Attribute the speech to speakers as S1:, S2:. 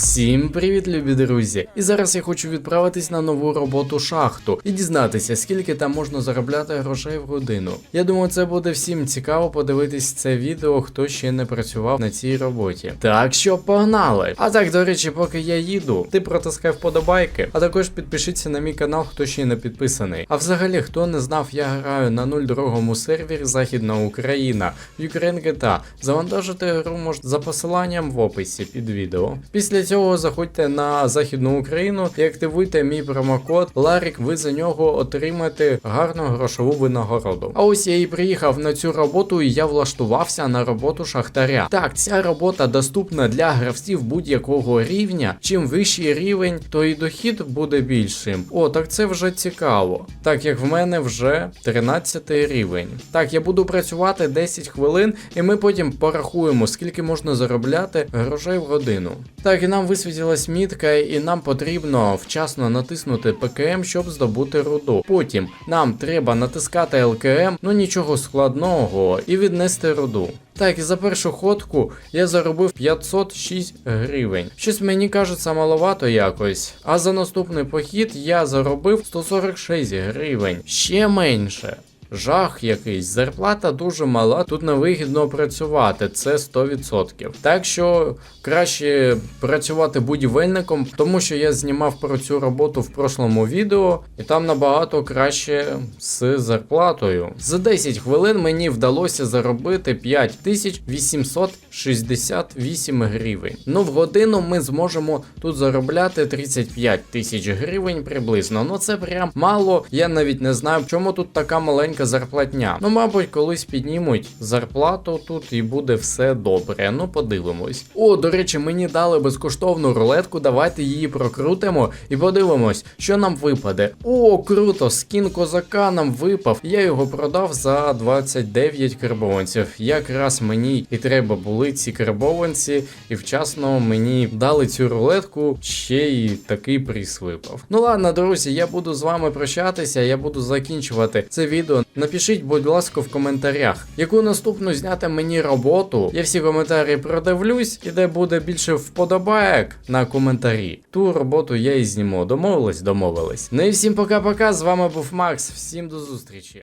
S1: Всім привіт, любі друзі! І зараз я хочу відправитись на нову роботу шахту і дізнатися, скільки там можна заробляти грошей в годину. Я думаю, це буде всім цікаво подивитись це відео, хто ще не працював на цій роботі. Так що погнали! А так, до речі, поки я їду, ти протискай вподобайки, а також підпишіться на мій канал, хто ще не підписаний. А взагалі, хто не знав, я граю на 02 сервері Західна Україна Ukraine GTA. Завантажити гру можна за посиланням в описі під відео. Після цього заходьте на Західну Україну і активуйте мій промокод Ларік. Ви за нього отримаєте гарну грошову винагороду. А ось я і приїхав на цю роботу, і я влаштувався на роботу шахтаря. Так, ця робота доступна для гравців будь-якого рівня. Чим вищий рівень, то і дохід буде більшим. О, так це вже цікаво. Так як в мене вже 13 рівень. Так, я буду працювати 10 хвилин, і ми потім порахуємо, скільки можна заробляти грошей в годину. Так, нам висвітилась мітка, і нам потрібно вчасно натиснути ПКМ, щоб здобути руду. Потім нам треба натискати ЛКМ, ну нічого складного, і віднести руду. Так, і за першу ходку я заробив 506 гривень. Щось мені кажеться маловато якось. А за наступний похід я заробив 146 гривень. Ще менше. Жах якийсь, зарплата дуже мала, тут невигідно працювати, це 100%. Так що краще працювати будівельником, тому що я знімав про цю роботу в прошлому відео, і там набагато краще з зарплатою. За 10 хвилин мені вдалося заробити 5868 гривень. Ну, в годину ми зможемо тут заробляти 35 тисяч гривень приблизно. Ну це прям мало. Я навіть не знаю, чому тут така маленька зарплатня. Ну, мабуть, колись піднімуть зарплату тут і буде все добре. Ну, подивимось. О, до речі, мені дали безкоштовну рулетку. Давайте її прокрутимо і подивимось, що нам випаде. О, круто! Скін козака нам випав. Я його продав за 29 карбованців. Якраз мені і треба були ці карбованці, і вчасно мені дали цю рулетку, ще й такий приз випав. Ну ладно, друзі, я буду з вами прощатися, я буду закінчувати це відео. Напишіть, будь ласка, в коментарях, яку наступну зняти мені роботу. Я всі коментарі продивлюсь, і де буде більше вподобаєк на коментарі. Ту роботу я і зніму. Домовились, домовились. Ну і всім пока-пока. З вами був Макс. Всім до зустрічі.